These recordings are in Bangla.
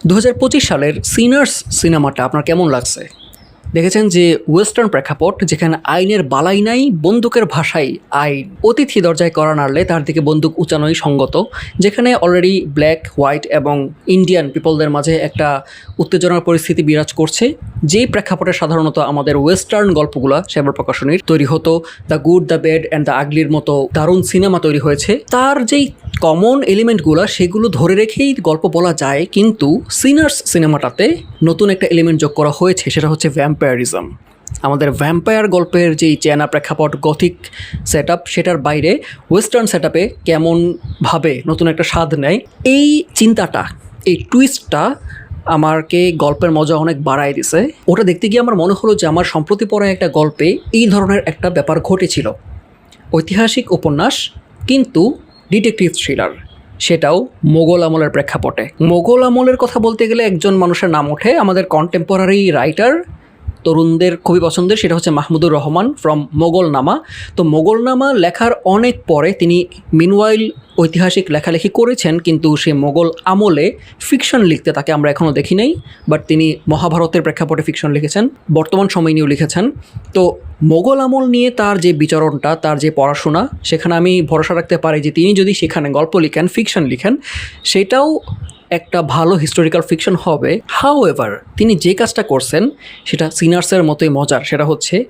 দু হাজার পঁচিশ সালের সিনার্স সিনেমাটা আপনার কেমন লাগছে? দেখেছেন যে ওয়েস্টার্ন প্রেক্ষাপট, যেখানে আইনের বালাই নাই, বন্দুকের ভাষাই আইন। অতিথি দরজায় করা নাড়লে তার দিকে বন্দুক উঁচানোই সঙ্গত, যেখানে অলরেডি ব্ল্যাক হোয়াইট এবং ইন্ডিয়ান পিপলদের মাঝে একটা উত্তেজনার পরিস্থিতি বিরাজ করছে। যেই প্রেক্ষাপটে সাধারণত আমাদের ওয়েস্টার্ন গল্পগুলা সেবার প্রকাশনীর তৈরি হতো the good the bad and the আগলির মতো দারুণ সিনেমা তৈরি হয়েছে। তার যেই কমন এলিমেন্টগুলো সেগুলো ধরে রেখেই গল্প বলা যায়, কিন্তু সিনার্স সিনেমাটাতে নতুন একটা এলিমেন্ট যোগ করা হয়েছে, সেটা হচ্ছে ভ্যাম্পায়ারিজম আমাদের ভ্যাম্পায়ার গল্পের যেই চেনা প্রেক্ষাপট গথিক সেট সেটার বাইরে ওয়েস্টার্ন সেট আপে কেমনভাবে নতুন একটা স্বাদ নেয়, এই চিন্তাটা, এই টুইস্টটা আমাকে গল্পের মজা অনেক বাড়ায় দিছে। ওটা দেখতে গিয়ে আমার মনে হলো যে আমার সম্প্রতি পড়া একটা গল্পে এই ধরনের একটা ব্যাপার ঘটেছিল। ঐতিহাসিক উপন্যাস, কিন্তু ডিটেকটিভ থ্রিলার সেটাও মোগল আমলের প্রেক্ষাপটে। মোগল আমলের কথা বলতে গেলে একজন মানুষের নাম ওঠে আমাদের কন্টেম্পোরারি রাইটার তরুণদের খুবই পছন্দের, সেটা হচ্ছে মাহমুদুর রহমান ফ্রম মোগলনামা। তো মোগলনামা লেখার অনেক পরে তিনি মিনওয়াইল ঐতিহাসিক লেখালেখি করেছেন, কিন্তু সে মোগল আমলে ফিকশন লিখতে তাকে আমরা এখনও দেখি নাই বাট তিনি মহাভারতের প্রেক্ষাপটে ফিকশন লিখেছেন, বর্তমান সময় নিয়েও লিখেছেন। তো মোগল আমল নিয়ে তার যে বিচরণটা, তার যে পড়াশোনা, সেখানে আমি ভরসা রাখতে পারি যে তিনি যদি সেখানে গল্প লিখেন ফিকশন লিখেন, সেটাও একটা ভালো হিস্টোরিক্যাল ফিকশন হবে। হাউ এভার তিনি যে কাজটা করছেন, সেটা সিনার্সের মতোই মজার। সেটা হচ্ছে,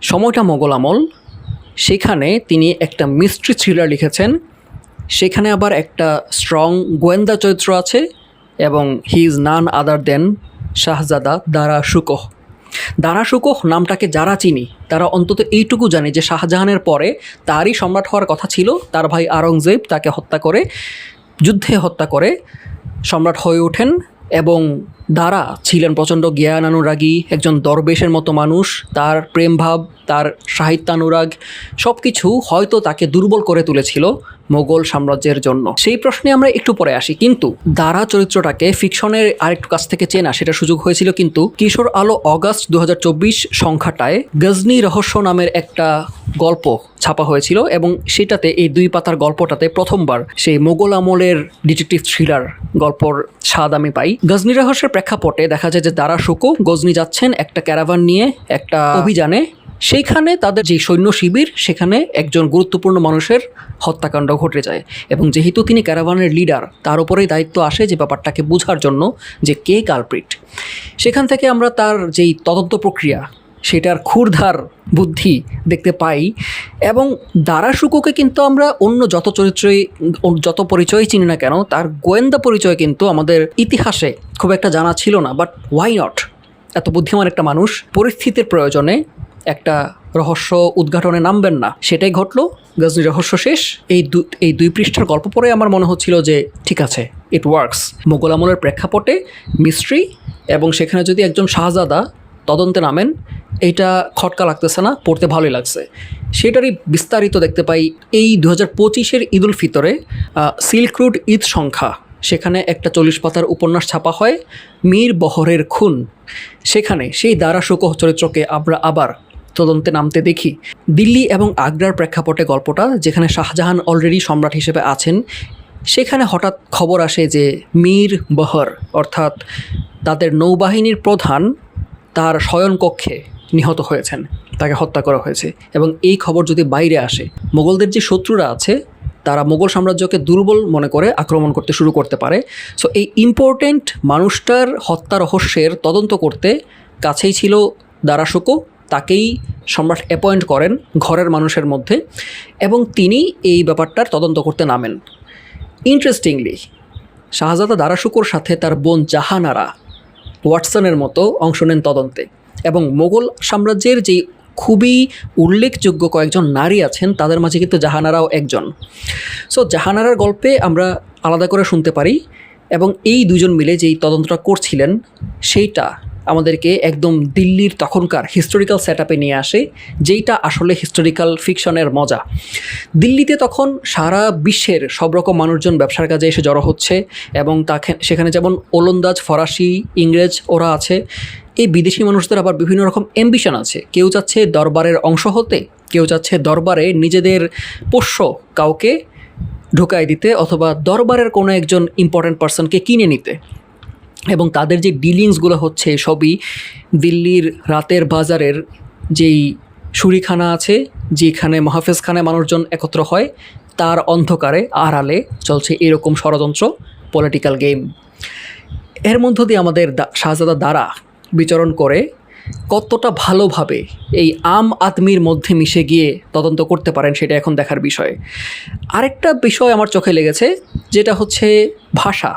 সময়টা মোগল আমল। সেখানে তিনি একটা মিস্ট্রি থ্রিলার লিখেছেন। সেখানে আবার একটা স্ট্রং গোয়েন্দা চরিত্র আছে এবং হি ইজ নান আদার দেন শাহজাদা দারা শুকোহ দারা শুকোহ নামটাকে যারা চিনি, তারা অন্তত এইটুকু জানে যে শাহজাহানের পরে তারই সম্রাট হওয়ার কথা ছিল। তার ভাই আরঙ্গজেব তাকে হত্যা করে, যুদ্ধে হত্যা করে। সম্রাট হয়ে ওঠেন এবং দারা ছিলেন প্রচণ্ড জ্ঞানানুরাগী, একজন দরবেশের মতো মানুষ, তার প্রেমভাব, তার সাহিত্যানুরাগ সব কিছু হয়তো তাকে দুর্বল করে তুলেছিল মোগল সাম্রাজ্যের জন্য। সেই প্রশ্নে আমরা একটু পরে আসি। কিন্তু দারা চরিত্রটাকে ফিকশনের আরেকটু কাছ থেকে চেনা, সেটা সুযোগ হয়েছিল কিন্তু কিশোর আলো অগাস্ট দু হাজার চব্বিশ সংখ্যাটায় গজনি রহস্য নামের একটা গল্প ছাপা হয়েছিল এবং সেটাতে এই দুই পাতার গল্পটাতে প্রথমবার সেই মোগল আমলের ডিটেকটিভ থ্রিলার গল্পর স্বাদ আমি পাই। গজনি রহস্যের প্রেক্ষাপটে দেখা যায় যে দারা শুকো গজনি যাচ্ছেন একটা ক্যারাভান নিয়ে একটা অভিযানে। সেইখানে তাদের যে সৈন্য শিবির সেখানে একজন গুরুত্বপূর্ণ মানুষের হত্যাকাণ্ড ঘটে যায়। এবং যেহেতু তিনি ক্যারাভানের লিডার তার উপরেই দায়িত্ব আসে যে ব্যাপারটাকে বোঝার জন্য যে কে কালপ্রিট। সেখান থেকে আমরা তার যেই তদন্ত প্রক্রিয়া সেটার ক্ষুরধার বুদ্ধি দেখতে পাই এবং দারা শুকুকে কিন্তু আমরা অন্য যত চরিত্রই, যত পরিচয় চিনি না কেন, তার গোয়েন্দা পরিচয় কিন্তু আমাদের ইতিহাসে খুব একটা জানা ছিল না বাট ওয়াই নট এত বুদ্ধিমান একটা মানুষ, পরিস্থিতির প্রয়োজনে একটা রহস্য উদ্ঘাটনে নামবেন না। সেটাই ঘটলো, গজনি রহস্য শেষ। এই দু, এই দুই পৃষ্ঠার গল্প পড়ে আমার মনে হচ্ছিল যে, ঠিক আছে ইট ওয়ার্কস মোগল আমলের প্রেক্ষাপটে মিস্ট্রি এবং সেখানে যদি একজন শাহজাদা তদন্তে নামেন এইটা খটকা লাগতেছে না, পড়তে ভালোই লাগছে। সেটারই বিস্তারিত দেখতে পাই, এই দু হাজার পঁচিশের ঈদ উল ফিতরে সিল্ক রুট ঈদ সংখ্যা, সেখানে একটা চল্লিশ পাতার উপন্যাস ছাপা হয়, মীর বহরের খুন। সেখানে সেই দ্বারা শোকহ চরিত্রকে আমরা আবার তদন্তে নামতে দেখি। দিল্লি এবং আগ্রার প্রেক্ষাপটে গল্পটা, যেখানে শাহজাহান অলরেডি সম্রাট হিসেবে আছেন, সেখানে হঠাৎ খবর আসে যে মীর বহর, অর্থাৎ তাদের নৌবাহিনীর প্রধান, তার শয়নকক্ষে নিহত হয়েছেন, তাকে হত্যা করা হয়েছে এবং এই খবর যদি বাইরে আসে, মোগলদের যে শত্রুরা আছে, তারা মোগল সাম্রাজ্যকে দুর্বল মনে করে আক্রমণ করতে শুরু করতে পারে। সো এই ইম্পর্টেন্ট মানুষটার হত্যা রহস্যের তদন্ত করতে কাছেই ছিল দারাশুকো, তাকেই সম্রাট অ্যাপয়েন্ট করেন ঘরের মানুষের মধ্যে এবং তিনি এই ব্যাপারটার তদন্ত করতে নামেন। ইন্টারেস্টিংলি শাহজাদা দারাশুকোর সাথে তার বোন জাহানারা ওয়াটসনের মতো অংশ নেন তদন্তে। এবং মোগল সাম্রাজ্যের যেই খুবই উল্লেখযোগ্য কয়েকজন নারী আছেন, তাদের মাঝে কিন্তু জাহানারাও একজন। সো জাহানারার গল্পে আমরা আলাদা করে শুনতে পারি এবং এই দুজন মিলে যেই তদন্তটা করছিলেন, সেইটা আমাদেরকে একদম দিল্লির তখনকার হিস্টোরিক্যাল সেট নিয়ে আসে, যেইটা আসলে হিস্টোরিক্যাল ফিকশনের মজা। দিল্লিতে তখন সারা বিশ্বের সব রকম মানুষজন ব্যবসার কাজে এসে জড়ো হচ্ছে এবং তাকে, সেখানে যেমন ওলন্দাজ, ফরাসি, ইংরেজ ওরা আছে এই বিদেশি মানুষদের আবার বিভিন্ন রকম অ্যাম্বিশন আছে। কেউ চাচ্ছে দরবারের অংশ হতে, কেউ চাচ্ছে দরবারে নিজেদের পোষ্য কাউকে ঢুকাই দিতে অথবা দরবারের কোনো একজন ইম্পর্ট্যান্ট পার্সনকে কিনে নিতে। এবং তাদের যে ডিলিংসগুলো হচ্ছে সবই দিল্লির রাতের বাজারের যেই শুরিখানা আছে, যেখানে মহাফেজখানায় মানুষজন একত্র হয়, তার অন্ধকারে আড়ালে চলছে এরকম ষড়যন্ত্র পলিটিক্যাল গেম এর মধ্য দিয়ে আমাদের শাহজাদা দ্বারা বিচরণ করে কতটা ভালোভাবে এই আম আদমির মধ্যে মিশে গিয়ে তদন্ত করতে পারেন সেটা এখন দেখার বিষয়। আরেকটা বিষয় আমার চোখে লেগেছে, যেটা হচ্ছে ভাষা।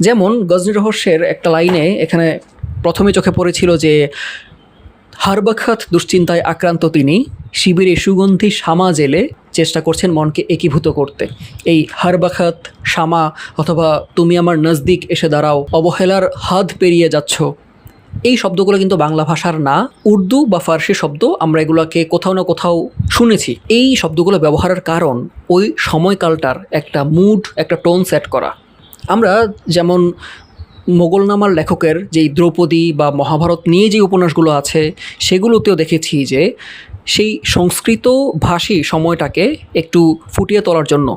যেমন গজনী রহস্যের একটা লাইনে এখানে প্রথমে চোখে পড়েছিল যে হারবাখাত দুশ্চিন্তায় আক্রান্ত তিনি, শিবিরে সুগন্ধি সামা জেলে চেষ্টা করছেন মনকে একীভূত করতে। এই হারবাখাত সামা অথবা তুমি আমার নজদিক এসে দাঁড়াও, অবহেলার হাত পেরিয়ে যাচ্ছ। এই শব্দগুলো কিন্তু বাংলা ভাষার না। উর্দু বা ফার্সি শব্দ আমরা এগুলোকে কোথাও না কোথাও শুনেছি। এই শব্দগুলো ব্যবহারের কারণ ওই সময়কালটার একটা মুড একটা টোন সেট করা। আমরা যেমন মোগলনামার লেখকের যেই দ্রৌপদী বা মহাভারত নিয়ে যে উপন্যাসগুলো আছে, সেগুলোতেও দেখেছি যে সেই সংস্কৃত ভাষী সময়টাকে একটু ফুটিয়ে তোলার জন্য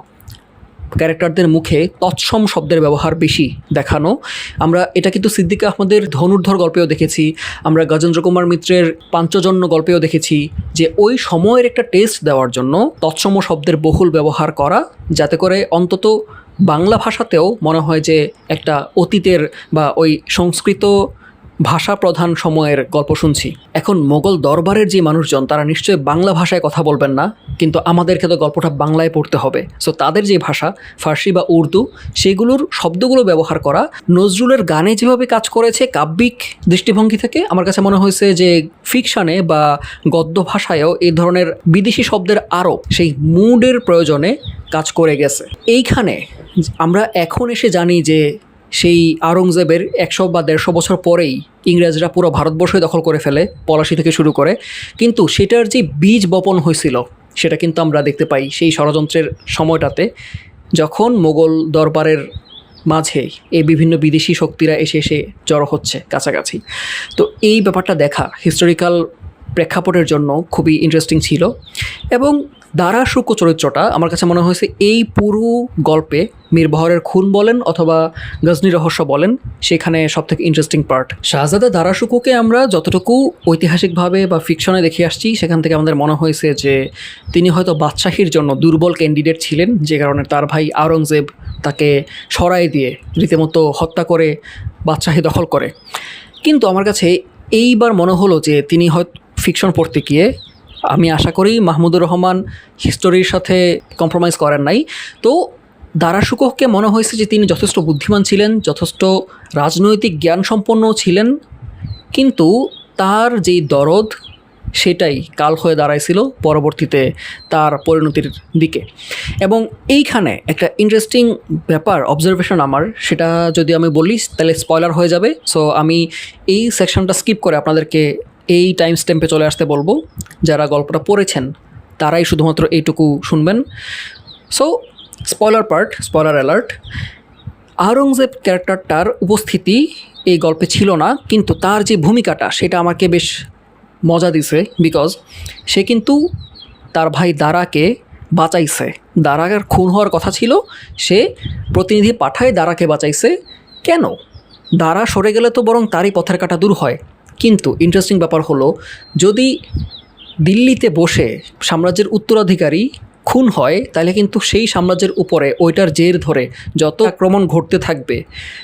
ক্যারেক্টারদের মুখে তৎসম শব্দের ব্যবহার বেশি দেখানো। আমরা এটা কিন্তু সিদ্দিক আহমদের ধনুর্ধর গল্পেও দেখেছি, আমরা গজেন্দ্র কুমার মিত্রের পাঞ্চজন্য গল্পেও দেখেছি যে ওই সময়ের একটা টেস্ট দেওয়ার জন্য তৎসম শব্দের বহুল ব্যবহার করা, যাতে করে অন্তত বাংলা ভাষাতেও মনে হয় যে একটা অতীতের বা ওই সংস্কৃত ভাষা প্রধান সময়ের গল্প শুনছি। এখন মোগল দরবারের যে মানুষজন, তারা নিশ্চয়ই বাংলা ভাষায় কথা বলবেন না, কিন্তু আমাদেরকে তো গল্পটা বাংলায় পড়তে হবে। সো তাদের যে ভাষা, ফার্সি বা উর্দু, সেগুলোর শব্দগুলো ব্যবহার করা, নজরুলের গানে যেভাবে কাজ করেছে কাব্যিক দৃষ্টিভঙ্গি থেকে, আমার কাছে মনে হয়েছে যে ফিকশানে বা গদ্য ভাষায়ও এই ধরনের বিদেশি শব্দের আরও সেই মুডের প্রয়োজনে কাজ করে গেছে। এইখানে আমরা এখন এসে জানি যে সেই আওরঙ্গজেবের একশো বা দেড়শো বছর পরেই ইংরেজরা পুরো ভারতবর্ষই দখল করে ফেলে, পলাশি থেকে শুরু করে। কিন্তু সেটার যে বীজ বপন হয়েছিল, সেটা কিন্তু আমরা দেখতে পাই সেই ষড়যন্ত্রের সময়টাতে। যখন মোগল দরবারের মাঝে এই বিভিন্ন বিদেশি শক্তিরা এসে এসে জড়ো হচ্ছে কাছাকাছি। তো এই ব্যাপারটা দেখা হিস্টোরিক্যাল প্রেক্ষাপটের জন্য খুবই ইন্টারেস্টিং ছিল। এবং দারা শুক্র চরিত্রটা আমার কাছে মনে হয়েছে এই পুরো গল্পে মীর বহরের খুন বলেন অথবা গজনী রহস্য বলেন, সেখানে সবথেকে ইন্টারেস্টিং পার্ট শাহজাদা দারা শুকুকে আমরা যতটুকু ঐতিহাসিকভাবে বা ফিকশনে দেখে আসছি, সেখান থেকে আমাদের মনে হয়েছে যে তিনি হয়তো বাদশাহীর জন্য দুর্বল ক্যান্ডিডেট ছিলেন, যে কারণে তার ভাই আওরঙ্গজেব তাকে সরাই দিয়ে রীতিমতো হত্যা করে বাদশাহী দখল করে। কিন্তু আমার কাছে এইবার মনে হলো যে তিনি হয়তো ফিকশন পড়তে গিয়ে আমি আশা করি মাহমুদুর রহমান হিস্টোরির সাথে কম্প্রোমাইজ করেন নাই। তো দারাশুকোহকে মনে হয়েছে যে তিনি যথেষ্ট বুদ্ধিমান ছিলেন, যথেষ্ট রাজনৈতিক জ্ঞান সম্পন্ন ছিলেন, কিন্তু তার যেই দরদ সেটাই কাল হয়ে দাঁড়াইছিল পরবর্তীতে তার পরিণতির দিকে। এবং এইখানে একটা ইন্টারেস্টিং ব্যাপার অবজারভেশন আমার, সেটা যদি আমি বলি, তাহলে স্পয়লার হয়ে যাবে। সো আমি এই সেকশনটা স্কিপ করে আপনাদেরকে এই টাইম স্ট্যাম্পে চলে আসতে বলব, যারা গল্পটা পড়েছেন, তারাই শুধুমাত্র এইটুকু শুনবেন। So spoiler part spoiler alert Aurangzeb ক্যারেক্টারটার উপস্থিতি এই গল্পে ছিল না, কিন্তু তার যে ভূমিকাটা, সেটা আমাকে বেশ মজা দিছে বিকজ সে কিন্তু তার ভাই দারাকে বাঁচাইছে। দারার খুন হওয়ার কথা ছিল, সে প্রতিনিধি পাঠায় দারাকে বাঁচাইছে। কেন? দারা সরে গেলে তো বরং তারই পথের কাটা দূর হয়। কিন্তু ইন্টারেস্টিং ব্যাপার হলো, যদি দিল্লিতে বসে সাম্রাজ্যের উত্তরাধিকারী খুন হয়, তাহলে কিন্তু সেই সাম্রাজ্যের উপরে, ওইটার জের ধরে যত আক্রমণ ঘটতে থাকবে,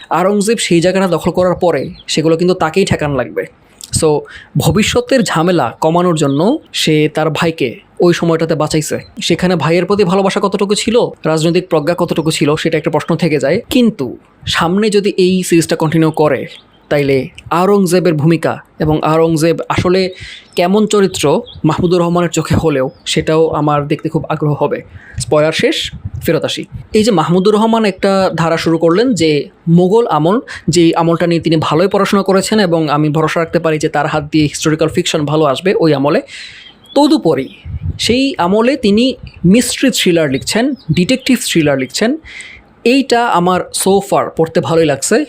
আওরঙ্গজেব সেই জায়গাটা দখল করার পরে সেগুলো কিন্তু তাকেই ঠেকান লাগবে। সো ভবিষ্যতের ঝামেলা কমানোর জন্য সে তার ভাইকে ওই সময়টাতে বাঁচাইছে। সেখানে ভাইয়ের প্রতি ভালোবাসা কতটুকু ছিল, রাজনৈতিক প্রজ্ঞা কতটুকু ছিল, সেটা একটা প্রশ্ন থেকে যায়। কিন্তু সামনে যদি এই সিরিজটা কন্টিনিউ করে তাইলে আওরঙ্গজেবের ভূমিকা এবং আওরঙ্গজেব আসলে কেমন চরিত্র মাহমুদুর রহমানের চোখে হলেও সেটাও আমার দেখতে খুব আগ্রহ হবে। স্পয়ার শেষ, ফেরত আসি। এই যে মাহমুদুর রহমান একটা ধারা শুরু করলেন যে মোগল আমল যে আমলটা নিয়ে তিনি ভালোই পড়াশোনা করেছেন এবং আমি ভরসা রাখতে পারি যে তার হাত দিয়ে হিস্টোরিক্যাল ফিকশন ভালো আসবে ওই আমলে। তদুপরি সেই আমলে তিনি মিস্ট্রি থ্রিলার লিখছেন ডিটেকটিভ থ্রিলার লিখছেন। এইটা আমার সোফার পড়তে ভালোই লাগছে।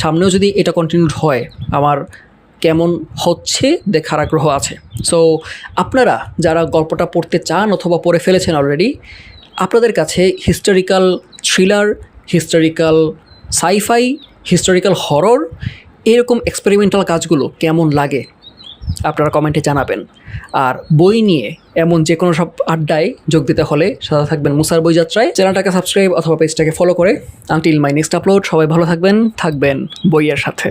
সামনেও যদি এটা কন্টিনিউড হয়, আমার কেমন হচ্ছে দেখার আগ্রহ আছে। সো আপনারা যারা গল্পটা পড়তে চান অথবা পড়ে ফেলেছেন অলরেডি আপনাদের কাছে historical thriller historical sci fi historical horror এরকম এক্সপেরিমেন্টাল কাজগুলো কেমন লাগে? আপনারা কমেন্টে জানাবেন। আর বই নিয়ে এমন যে কোনো সব আড্ডায় যোগ দিতে হলে সাদা থাকবেন মুসার বই যাত্রায় চ্যানেলটাকে সাবস্ক্রাইব অথবা পেজটাকে ফলো করে। Until my next upload. সবাই ভালো থাকবেন থাকবেন বইয়ের সাথে।